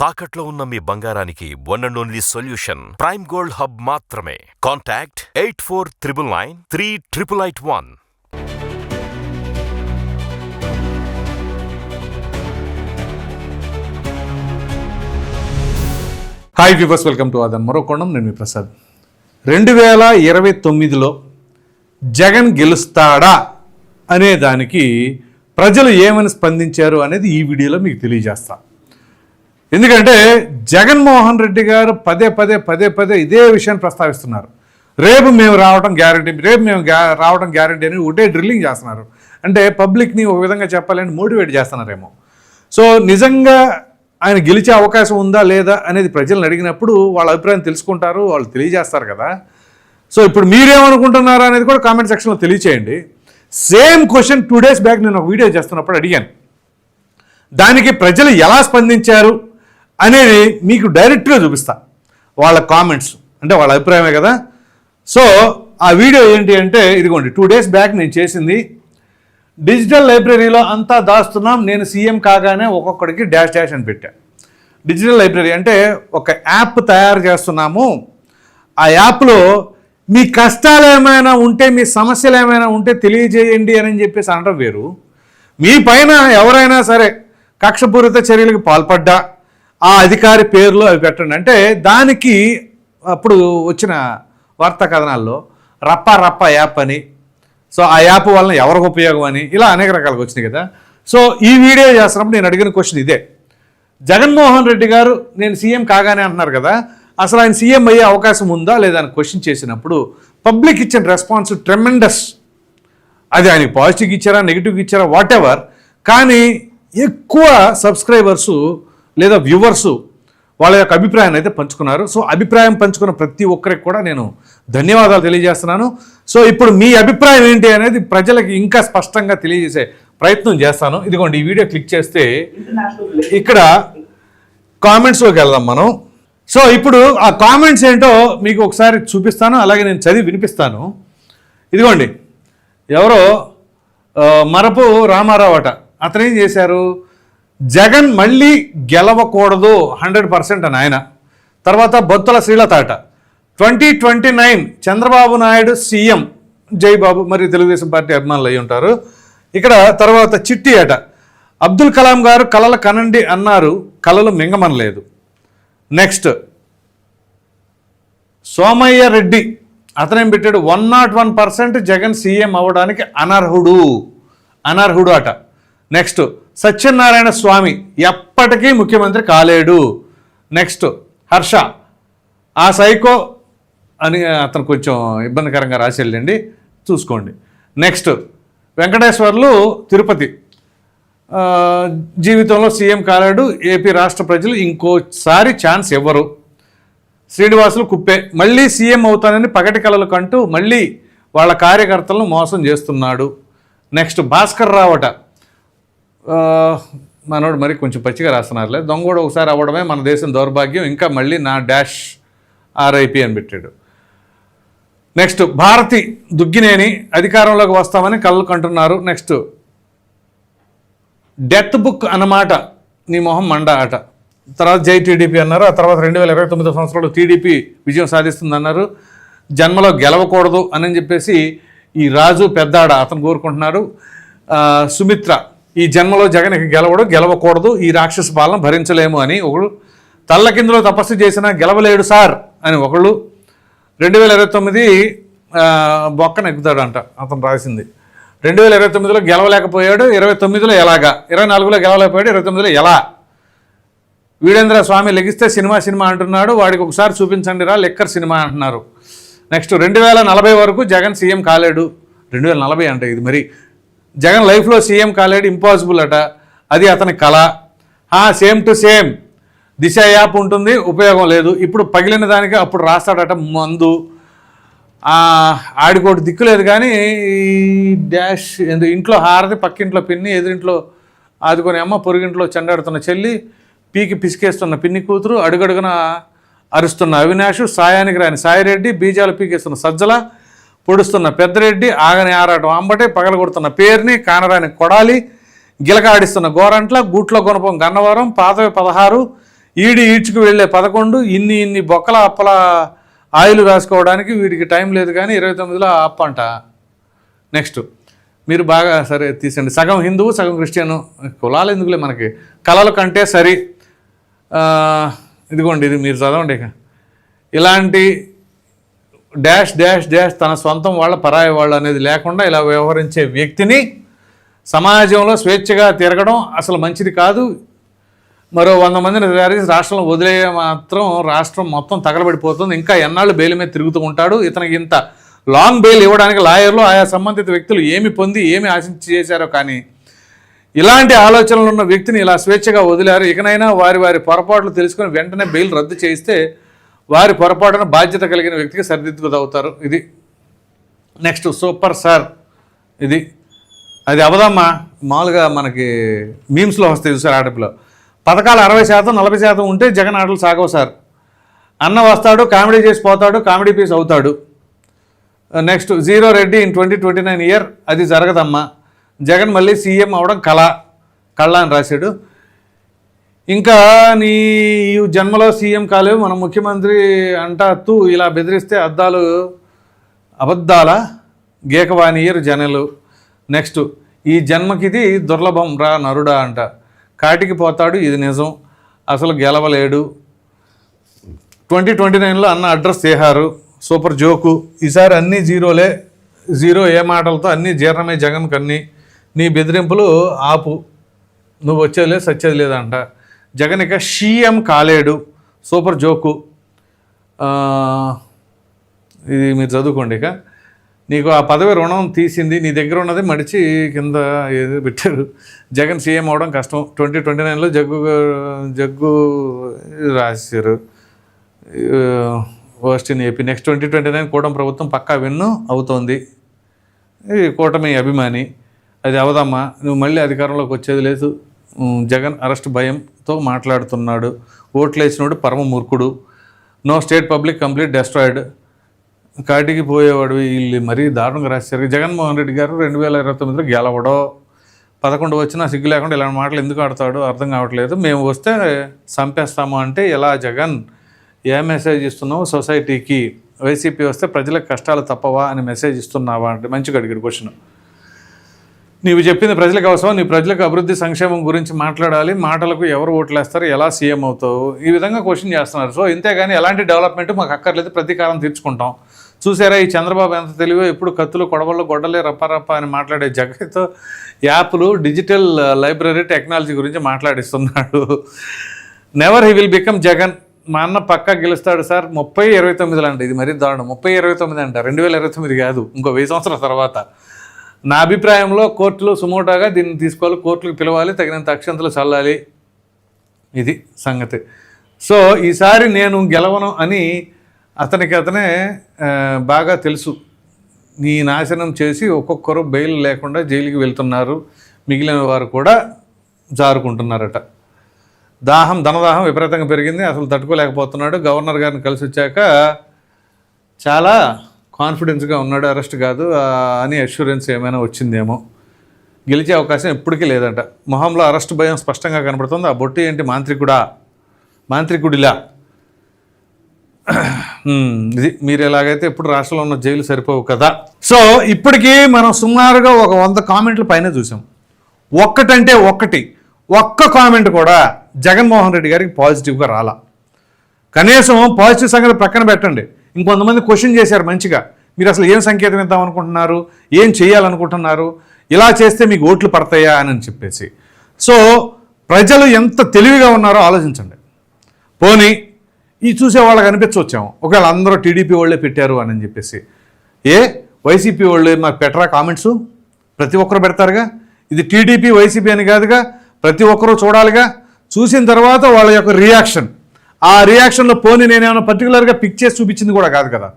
తాకట్లో ఉన్న మీ బంగారానికి one and only solution prime gold hub మాత్రమే. Contact eight four triple nine three triple eight one hi viewers welcome to అదన్ మరో కోణం నేను ప్రసాద్. రెండు వేల ఇరవై తొమ్మిదిలో జగన్ గెలుస్తాడా అనే దానికి ప్రజలు ఏమని స్పందించారు అనేది ఈ వీడియోలో మీకు తెలియజేస్తా. ఎందుకంటే జగన్మోహన్ రెడ్డి గారు పదే పదే పదే పదే ఇదే విషయాన్ని ప్రస్తావిస్తున్నారు. రేపు మేము రావడం గ్యారంటీ రేపు మేము గ్యా- రావడం గ్యారంటీ అని ఒకటే డ్రిల్లింగ్ చేస్తున్నారు. అంటే పబ్లిక్ని ఒక విధంగా చెప్పాలని మోటివేట్ చేస్తున్నారేమో. సో నిజంగా ఆయన గెలిచే అవకాశం ఉందా లేదా అనేది ప్రజలను అడిగినప్పుడు వాళ్ళ అభిప్రాయం తెలుసుకుంటారు వాళ్ళు తెలియజేస్తారు కదా. సో ఇప్పుడు మీరేమనుకుంటున్నారు అనేది కూడా కామెంట్ సెక్షన్లో తెలియచేయండి. Same question two days back నేను ఒక వీడియో చేస్తున్నప్పుడు అడిగాను. దానికి ప్రజలు ఎలా స్పందించారు? అనేది మీకు డైరెక్ట్గా చూపిస్తా. వాళ్ళ కామెంట్స్ అంటే వాళ్ళ అభిప్రాయమే కదా? సో ఆ వీడియో ఏంటి అంటే ఇదిగోండి టూ డేస్ బ్యాక్ నేను చేసింది. డిజిటల్ లైబ్రరీలో అంతా దాస్తున్నాం. నేను సీఎం కాగానే ఒక్కొక్కడికి డాష్ డాష్ అని పెట్టా. డిజిటల్ లైబ్రరీ అంటే ఒక యాప్ తయారు చేస్తున్నాము. ఆ యాప్లో మీ కష్టాలు ఏమైనా ఉంటే మీ సమస్యలు ఏమైనా ఉంటే తెలియజేయండి అని చెప్పేసి అనడం వేరు. మీ పైన ఎవరైనా సరే కక్షపూరిత చర్యలకు పాల్పడ్డా ఆ అధికారి పేర్లు అవి పెట్టండి. అంటే దానికి అప్పుడు వచ్చిన వార్తా కథనాల్లో రప్ప రప్ప యాప్ అని సో ఆ యాప్ వలన ఎవరికి ఉపయోగం అని ఇలా అనేక రకాలుగా వచ్చినాయి కదా. సో ఈ వీడియో చేస్తున్నప్పుడు నేను అడిగిన క్వశ్చన్ ఇదే. జగన్మోహన్ రెడ్డి గారు నేను సీఎం కాగానే అంటున్నారు కదా అసలు ఆయన సీఎం అయ్యే అవకాశం ఉందా లేదా అని క్వశ్చన్ చేసినప్పుడు పబ్లిక్ ఇచ్చిన రెస్పాన్స్ ట్రెమెండస్. అది ఆయనకి పాజిటివ్ ఇచ్చారా నెగిటివ్ ఇచ్చారా వాట్ ఎవర్ కానీ ఎక్కువ సబ్స్క్రైబర్సు లేదా వ్యూవర్సు వాళ్ళ యొక్క అభిప్రాయాన్ని అయితే పంచుకున్నారు. సో అభిప్రాయం పంచుకున్న ప్రతి ఒక్కరికి కూడా నేను ధన్యవాదాలు తెలియజేస్తున్నాను. సో ఇప్పుడు మీ అభిప్రాయం ఏంటి అనేది ప్రజలకు ఇంకా స్పష్టంగా తెలియజేసే ప్రయత్నం చేస్తాను. ఇదిగోండి ఈ వీడియో క్లిక్ చేస్తే ఇక్కడ కామెంట్స్లోకి వెళ్దాం మనం. సో ఇప్పుడు ఆ కామెంట్స్ ఏంటో మీకు ఒకసారి చూపిస్తాను అలాగే నేను చదివి వినిపిస్తాను. ఇదిగోండి ఎవరో మరపు రామారావు అట అతనేం చేశారు? జగన్ మళ్ళీ గెలవకూడదు హండ్రెడ్ పర్సెంట్ అని ఆయన. తర్వాత బొత్తుల శ్రీలతాట twenty twenty nine Chandrababu Naidu CM. Jai Babu మరి తెలుగుదేశం పార్టీ అభిమానులు అయి ఉంటారు. ఇక్కడ తర్వాత చిట్టి ఆట అబ్దుల్ కలాం గారు కలలు కనండి అన్నారు కలలు మింగమనలేదు. నెక్స్ట్ సోమయ్య రెడ్డి. అతనేం పెట్టాడు? One not one percent Jagan CM అవ్వడానికి అనర్హుడు. అనర్హుడు అట. నెక్స్ట్ సత్యనారాయణ స్వామి ఎప్పటికీ ముఖ్యమంత్రి కాలేడు. నెక్స్ట్ హర్ష. ఆ సైకో అని అతను కొంచెం ఇబ్బందికరంగా రాసి వెళ్ళండి చూసుకోండి. నెక్స్ట్ వెంకటేశ్వర్లు తిరుపతి. జీవితంలో సీఎం కాలేడు ఏపీ రాష్ట్ర ప్రజలు ఇంకోసారి ఛాన్స్ ఇవ్వరు శ్రీనివాసులు కుప్పే. మళ్ళీ సీఎం అవుతానని పగటి కలలు కంటూ మళ్ళీ వాళ్ళ కార్యకర్తలను మోసం చేస్తున్నాడు. నెక్స్ట్ భాస్కర్ రావట. మనోడు మరి కొంచెం పచ్చిగా రాస్తున్నారులే. దొంగోడు ఒకసారి అవ్వడమే మన దేశం దౌర్భాగ్యం. ఇంకా మళ్ళీ నా డాష్ ఆర్ఐపి అని పెట్టాడు. నెక్స్ట్ భారతి దుగ్గినేని అధికారంలోకి వస్తామని కళ్ళు కంటున్నారు. నెక్స్ట్ డెత్ బుక్ అన్నమాట నీ మొహం మండ ఆట. తర్వాత జై టీడీపీ అన్నారు. ఆ తర్వాత రెండు వేల ఇరవై తొమ్మిదో సంవత్సరంలో టీడీపీ విజయం సాధిస్తుంది అన్నారు జన్మలో గెలవకూడదు అని చెప్పేసి ఈ రాజు పెద్దాడ అతను కోరుకుంటున్నారు సుమిత్ర ఈ జన్మలో జగన్ గెలవడు గెలవకూడదు ఈ రాక్షస పాలన భరించలేము అని ఒకడు తల్ల కిందలో తపస్సు చేసినా గెలవలేడు సార్ అని ఒకళ్ళు రెండు వేల ఇరవై తొమ్మిది బొక్క బొక్కన ఎక్కుతాడంట అతను రాసింది. రెండు వేల ఇరవై తొమ్మిదిలో గెలవలేకపోయాడు ఇరవై తొమ్మిదిలో ఎలాగా? ఇరవై నాలుగులో గెలవలేకపోయాడు ఇరవై తొమ్మిదిలో ఎలా? వీడేంద్ర స్వామి లెగిస్తే సినిమా సినిమా అంటున్నాడు వాడికి ఒకసారి చూపించండి రా లెక్కర్ సినిమా అంటున్నారు. నెక్స్ట్ రెండు వేల నలభై వరకు జగన్ సీఎం కాలేడు. రెండు వేల నలభై అంటే ఇది మరి జగన్ లైఫ్లో సీఎం కాలేడు ఇంపాసిబుల్ అట. అది అతని కళ. Same to same Disha app ఉంటుంది ఉపయోగం లేదు. ఇప్పుడు పగిలిన దానికి అప్పుడు రాస్తాడట మందు. ఆడికోటి దిక్కు లేదు కానీ ఈ డాష్ ఎందుకు ఇంట్లో హారది పక్కింట్లో పిన్ని ఎదురింట్లో ఆదుకొని అమ్మ పొరుగింట్లో చెండాడుతున్న చెల్లి పీకి పిసికేస్తున్న పిన్ని కూతురు అడుగడుగున అరుస్తున్న అవినాష్ సాయానికి రాని సాయిరెడ్డి బీజాలు పీకేస్తున్న సజ్జల పొడుస్తున్న పెద్దరెడ్డి ఆగని ఆరాటం అంబటే పగలగొడుతున్న పేరుని కానరాని కొడాలి గిలకాడిస్తున్న గోరంట్ల గూట్లో గుణపం గన్నవరం పాతవి పదహారు ఈడి ఈడ్చుకు వెళ్ళే పదకొండు ఇన్ని ఇన్ని బొక్కల అప్పల ఆయిల్ రాసుకోవడానికి వీడికి టైం లేదు కానీ ఇరవై తొమ్మిదిలో అప్ప అంట. నెక్స్ట్ మీరు బాగా సరే తీసండి సగం హిందువు సగం క్రిస్టియను కులాలు ఎందుకులే మనకి? కళల కంటే సరి. ఇదిగోండి ఇది మీరు చదవండి ఇక. ఇలాంటి డాష్ డాష్ డాష్ తన సొంతం వాళ్ళ పరాయి వాళ్ళు అనేది లేకుండా ఇలా వ్యవహరించే వ్యక్తిని సమాజంలో స్వేచ్ఛగా తిరగడం అసలు మంచిది కాదు. మరో వంద మందిని తయారు రాష్ట్రంలో వదిలే మాత్రం రాష్ట్రం మొత్తం తగలబడిపోతుంది. ఇంకా ఎన్నాళ్ళు బెయిల్ మీద తిరుగుతూ ఉంటాడు. ఇతనికి ఇంత లాంగ్ బెయిల్ ఇవ్వడానికి లాయర్లు ఆయా సంబంధిత వ్యక్తులు ఏమి పొంది ఏమి ఆశించి చేశారో కానీ ఇలాంటి ఆలోచనలు ఉన్న వ్యక్తిని ఇలా స్వేచ్ఛగా వదిలారు. ఇకనైనా వారి వారి పొరపాట్లు తెలుసుకొని వెంటనే బెయిల్ రద్దు చేస్తే వారి పొరపాటున బాధ్యత కలిగిన వ్యక్తికి సరిదిద్దుకుదవుతారు ఇది నెక్స్ట్ సూపర్ సార్. ఇది అది అవదమ్మా. మామూలుగా మనకి మీమ్స్లో వస్తాయి చూసారు ఆటపిలో పథకాలు అరవై శాతం నలభై శాతం ఉంటే జగన్ ఆటలు సాగవు సార్. అన్న వస్తాడు కామెడీ చేసి పోతాడు కామెడీ పీస్ అవుతాడు. Next zero Reddy in twenty twenty nine year అది జరగదమ్మా. జగన్ మళ్ళీ సీఎం అవడం కళ. కళ అని రాశాడు. ఇంకా నీ ఈ జన్మలో సీఎం కాలేవు మన ముఖ్యమంత్రి అంటా తూ ఇలా బెదిరిస్తే అద్దాలు అబద్ధాల? గేకవాణియరు జనలు. నెక్స్ట్ ఈ జన్మకిది దుర్లభం రా నరుడా అంట. కాటికి పోతాడు ఇది నిజం. అసలు గెలవలేడు. ట్వంటీ ట్వంటీ నైన్లో అన్న అడ్రస్ చేశారు సూపర్ జోకు. ఈసారి అన్నీ జీరోలే జీరో ఏ మాటలతో అన్నీ జీర్ణమే జగన్ కన్నీ నీ బెదిరింపులు ఆపు. నువ్వు వచ్చేది లేదు సచ్చేది లేదంట జగన్ ఇక సీఎం కాలేడు. Super joke. ఇది మీరు చదువుకోండి ఇక. నీకు ఆ పదవి రుణం తీసింది నీ దగ్గర ఉన్నది మడిచి కింద ఏదో పెట్టారు. జగన్ సీఎం అవడం కష్టం. ట్వంటీ ట్వంటీ నైన్లో జగ్గు జగ్గు రాశారు. Worst in AP. Next twenty twenty nine కూటమి ప్రభుత్వం పక్కా విన్ను అవుతోంది. ఈ కూటమి అభిమాని. అది అవదమ్మా. నువ్వు మళ్ళీ అధికారంలోకి వచ్చేది లేదు. జగన్ అరెస్ట్ భయం. తో మాట్లాడుతున్నాడు. ఓట్లేసినోడు పరమ మూర్ఖుడు. No state public complete destroyed. కాటికి పోయేవాడు వీళ్ళు మరీ దారుణంగా రాశారు. జగన్మోహన్ రెడ్డి గారు రెండు వేల ఇరవై తొమ్మిదిలో గెలవడో పదకొండు వచ్చినా సిగ్గు లేకుండా ఇలాంటి మాటలు ఎందుకు ఆడతాడు అర్థం కావట్లేదు. మేము వస్తే చంపేస్తాము అంటే ఎలా జగన్? ఏ మెసేజ్ ఇస్తున్నావు సొసైటీకి? వైసీపీ వస్తే ప్రజలకు కష్టాలు తప్పవా అని మెసేజ్ ఇస్తున్నావా? అంటే మంచిగా అడిగాడు క్వశ్చన్. నీవు చెప్పింది ప్రజలకు అవసరం నీ ప్రజలకు అభివృద్ధి సంక్షేమం గురించి మాట్లాడాలి మాటలకు ఎవరు ఓట్లేస్తారు ఎలా సీఎం అవుతావు? ఈ విధంగా క్వశ్చన్ చేస్తున్నారు. సో ఇంతేగాని ఎలాంటి డెవలప్మెంట్ మాకు అక్కర్లేదు ప్రతీకారం తీర్చుకుంటాం. చూసారా ఈ చంద్రబాబు ఎంత తెలివో ఎప్పుడు కత్తులు కొడవళ్ళు గొడ్డలే రప్పారప్ప అని మాట్లాడే జగన్తో యాప్లు డిజిటల్ లైబ్రరీ టెక్నాలజీ గురించి మాట్లాడిస్తున్నాడు. Never he will become Jagan. మా అన్న పక్కా గెలుస్తాడు సార్. ముప్పై ఇరవై తొమ్మిదిలో అంట. ఇది మరీ దారుణం. ముప్పై ఇరవై తొమ్మిది అంట. రెండు వేల ఇరవై తొమ్మిది కాదు. ఇంకో వెయ్యి సంవత్సరాల తర్వాత. నా అభిప్రాయంలో కోర్టులు సుమోటాగా దీన్ని తీసుకోవాలి కోర్టులకు పిలవాలి తగినంత అక్షంతలు చల్లాలి. ఇది సంగతి. సో ఈసారి నేను గెలవను అని అతనికి అతనే బాగా తెలుసు. నీ నాశనం చేసి ఒక్కొక్కరు బెయిల్ లేకుండా జైలుకి వెళ్తున్నారు. మిగిలిన వారు కూడా జారుకుంటున్నారట. దాహం ధనదాహం విపరీతంగా పెరిగింది. అసలు తట్టుకోలేకపోతున్నాడు. గవర్నర్ గారిని కలిసి వచ్చాక చాలా కాన్ఫిడెన్స్గా ఉన్నాడు అరెస్ట్ కాదు అని అష్యూరెన్స్ ఏమైనా వచ్చిందేమో. గెలిచే అవకాశం ఎప్పటికీ లేదంట. మొహంలో అరెస్ట్ భయం స్పష్టంగా కనబడుతుంది. ఆ బొట్టి ఏంటి? మాంత్రికుడా? మాంత్రికుడిలా? ఇది మీరు ఎలాగైతే ఇప్పుడు రాష్ట్రంలో ఉన్న జైలు సరిపోవు కదా? సో ఇప్పటికీ మనం సుమారుగా ఒక వంద కామెంట్ల పైన చూసాం. ఒక్కటంటే ఒక్కటి. ఒక్క కామెంట్ కూడా జగన్మోహన్ రెడ్డి గారికి పాజిటివ్గా రాలా. కనీసం పాజిటివ్ సంగతి పక్కన పెట్టండి. ఇంకొంతమంది క్వశ్చన్ చేశారు మంచిగా. మీరు అసలు ఏం సంకేతం ఇద్దాం అనుకుంటున్నారు? ఏం చేయాలనుకుంటున్నారు? ఇలా చేస్తే మీకు ఓట్లు పడతాయా అని చెప్పేసి. సో ప్రజలు ఎంత తెలివిగా ఉన్నారో ఆలోచించండి. పోనీ ఈ చూసే వాళ్ళకి అనిపించవచ్చాము ఒకవేళ అందరూ టీడీపీ వాళ్ళే పెట్టారు అని చెప్పేసి. ఏ? వైసీపీ వాళ్ళు మాకు పెట్టరా కామెంట్స్ ప్రతి ఒక్కరు పెడతారుగా? ఇది టీడీపీ వైసీపీ అని కాదుగా ప్రతి ఒక్కరూ చూడాలిగా. చూసిన తర్వాత వాళ్ళ యొక్క రియాక్షన్ ఆ రియాక్షన్లో పోనీ నేనేమైనా పర్టికులర్గా పిక్ చేసి చూపించింది కూడా కాదు కదా.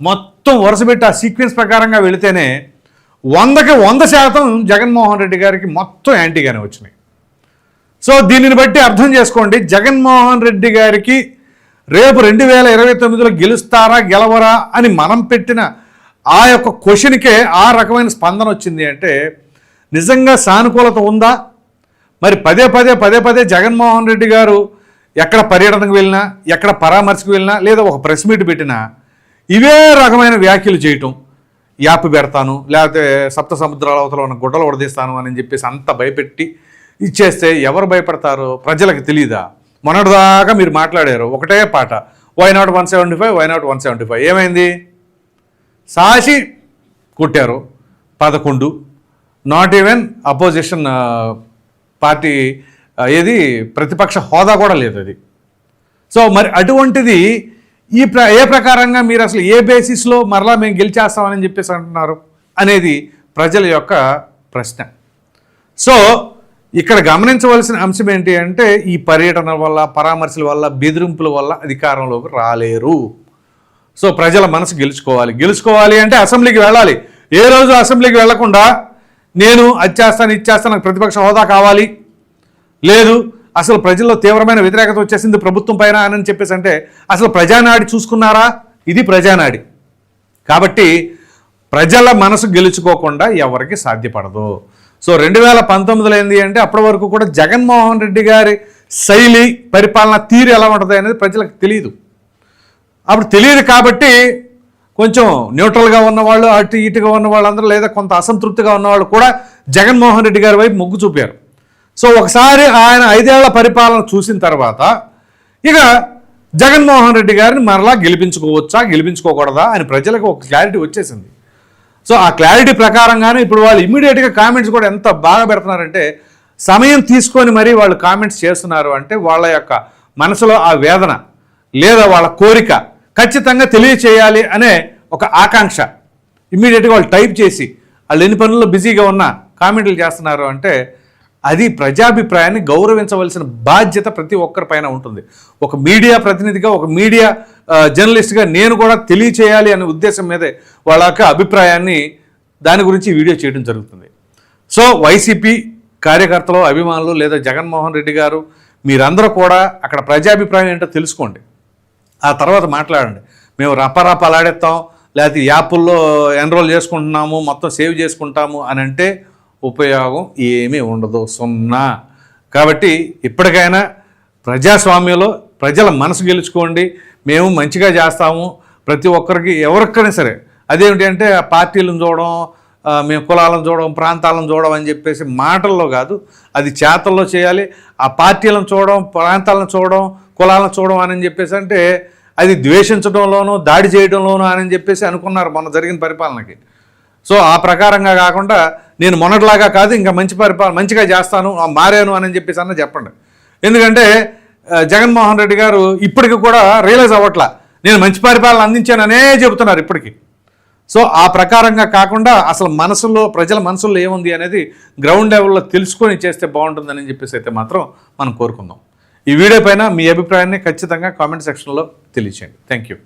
మొత్తం వరుసపెట్టి ఆ సీక్వెన్స్ ప్రకారంగా వెళితేనే వందకి వంద శాతం జగన్మోహన్ రెడ్డి గారికి మొత్తం యాంటీగానే వచ్చినాయి. సో దీనిని బట్టి అర్థం చేసుకోండి జగన్మోహన్ రెడ్డి గారికి రేపు రెండు వేల ఇరవై తొమ్మిదిలో గెలుస్తారా గెలవరా అని మనం పెట్టిన ఆ యొక్క క్వశ్చన్కే ఆ రకమైన స్పందన వచ్చింది అంటే నిజంగా సానుకూలత ఉందా? మరి పదే పదే పదే పదే జగన్మోహన్ రెడ్డి గారు ఎక్కడ పర్యటనకు వెళ్ళినా ఎక్కడ పరామర్శకు వెళ్ళినా లేదా ఒక ప్రెస్ మీట్ పెట్టినా ఇవే రకమైన వ్యాఖ్యలు చేయటం. యాప్ పెడతాను లేకపోతే సప్త సముద్రాల అవతల ఉన్న గుడ్డలు ఉడదీస్తాను అని చెప్పేసి అంత భయపెట్టి ఇచ్చేస్తే ఎవరు భయపడతారు? ప్రజలకు తెలియదా మొన్నటిదాకా మీరు మాట్లాడారు ఒకటే పాట why not one seventy five why not one seventy five ఏమైంది? సాసి కొట్టారు పదకొండు. నాట్ ఈవెన్ అపోజిషన్ పార్టీ ఏది? ప్రతిపక్ష హోదా కూడా లేదు అది. సో మరి అటువంటిది ఈ ప్ర ఏ ప్రకారంగా మీరు అసలు ఏ బేసిస్లో మరలా మేము గెలిచేస్తామని చెప్పేసి అంటున్నారు అనేది ప్రజల యొక్క ప్రశ్న. సో ఇక్కడ గమనించవలసిన అంశం ఏంటి అంటే ఈ పర్యటన వల్ల పరామర్శల వల్ల బెదిరింపుల వల్ల అధికారంలోకి రాలేరు. సో ప్రజల మనసు గెలుచుకోవాలి. గెలుచుకోవాలి అంటే అసెంబ్లీకి వెళ్ళాలి. ఏ రోజు అసెంబ్లీకి వెళ్ళకుండా నేను అది చేస్తాను ఇది చేస్తాను నాకు ప్రతిపక్ష హోదా కావాలి. లేదు అసలు ప్రజల్లో తీవ్రమైన వ్యతిరేకత వచ్చేసింది ప్రభుత్వం పైన అని చెప్పేసి అంటే అసలు ప్రజానాడి చూసుకున్నారా? ఇది ప్రజానాడి. కాబట్టి ప్రజల మనసు గెలుచుకోకుండా ఎవరికి సాధ్యపడదు. సో రెండు వేల పంతొమ్మిదిలో ఏంది అంటే అప్పటి వరకు కూడా జగన్మోహన్ రెడ్డి గారి శైలి పరిపాలన తీరు ఎలా ఉంటుంది అనేది ప్రజలకు తెలియదు. అప్పుడు తెలియదు కాబట్టి కొంచెం న్యూట్రల్గా ఉన్నవాళ్ళు అటు ఇటుగా ఉన్న వాళ్ళందరూ లేదా కొంత అసంతృప్తిగా ఉన్నవాళ్ళు కూడా జగన్మోహన్ రెడ్డి గారి వైపు మొగ్గు చూపారు. సో ఒకసారి ఆయన ఐదేళ్ళ పరిపాలన చూసిన తర్వాత ఇక జగన్మోహన్ రెడ్డి గారిని మరలా గెలిపించుకోవచ్చా గెలిపించుకోకూడదా అని ప్రజలకు ఒక క్లారిటీ వచ్చేసింది. సో ఆ క్లారిటీ ప్రకారంగానే ఇప్పుడు వాళ్ళు ఇమీడియట్గా కామెంట్స్ కూడా ఎంత బాగా పెడుతున్నారంటే సమయం తీసుకొని మరీ వాళ్ళు కామెంట్స్ చేస్తున్నారు అంటే వాళ్ళ యొక్క మనసులో ఆ వేదన లేదా వాళ్ళ కోరిక ఖచ్చితంగా తెలియచేయాలి అనే ఒక ఆకాంక్ష. ఇమీడియట్గా వాళ్ళు టైప్ చేసి వాళ్ళు ఎన్ని పనుల్లో బిజీగా ఉన్నా కామెంట్లు చేస్తున్నారు అంటే అది ప్రజాభిప్రాయాన్ని గౌరవించవలసిన బాధ్యత ప్రతి ఒక్కరి పైన ఉంటుంది. ఒక మీడియా ప్రతినిధిగా ఒక మీడియా జర్నలిస్ట్గా నేను కూడా తెలియచేయాలి అనే ఉద్దేశం మీదే వాళ్ళ యొక్క అభిప్రాయాన్ని దాని గురించి వీడియో చేయడం జరుగుతుంది. సో వైసీపీ కార్యకర్తలు అభిమానులు లేదా జగన్మోహన్ రెడ్డి గారు మీరందరూ కూడా అక్కడ ప్రజాభిప్రాయం ఏంటో తెలుసుకోండి. ఆ తర్వాత మాట్లాడండి. మేము రపరపలాడేస్తాం లేకపోతే యాప్ల్లో ఎన్రోల్ చేసుకుంటున్నాము మొత్తం సేవ్ చేసుకుంటాము అని అంటే ఉపయోగం ఏమీ ఉండదు సున్నా. కాబట్టి ఇప్పటికైనా ప్రజాస్వామ్యంలో ప్రజల మనసు గెలుచుకోండి. మేము మంచిగా చేస్తాము. ప్రతి ఒక్కరికి ఎవరికైనా సరే. అదేమిటి అంటే ఆ పార్టీలను చూడడం మేము కులాలను చూడడం ప్రాంతాలను చూడడం అని చెప్పేసి మాటల్లో కాదు. అది చేతల్లో చేయాలి. ఆ పార్టీలను చూడడం ప్రాంతాలను చూడడం కులాలను చూడడం అని చెప్పేసి అంటే అది ద్వేషించడంలోనూ దాడి చేయడంలోనూ అని చెప్పేసి అనుకున్నారు మొన్న జరిగిన పరిపాలనకి. సో ఆ ప్రకారంగా కాకుండా నేను మొన్నటిలాగా కాదు ఇంకా మంచి పరిపాలన మంచిగా చేస్తాను మారాను అని చెప్పేసి అన్న చెప్పండి. ఎందుకంటే జగన్మోహన్ రెడ్డి గారు ఇప్పటికి కూడా రియలైజ్ అవ్వట్లా. నేను మంచి పరిపాలన అందించాననే చెబుతున్నారు ఇప్పటికి. సో ఆ ప్రకారంగా కాకుండా అసలు మనసులో ప్రజల మనసులో ఏముంది అనేది గ్రౌండ్ లెవెల్లో తెలుసుకొని చేస్తే బాగుంటుందని చెప్పేసి అయితే మాత్రం మనం కోరుకుందాం. ఈ వీడియో పైన మీ అభిప్రాయాన్ని ఖచ్చితంగా కామెంట్ సెక్షన్లో తెలియచేయండి. Thank you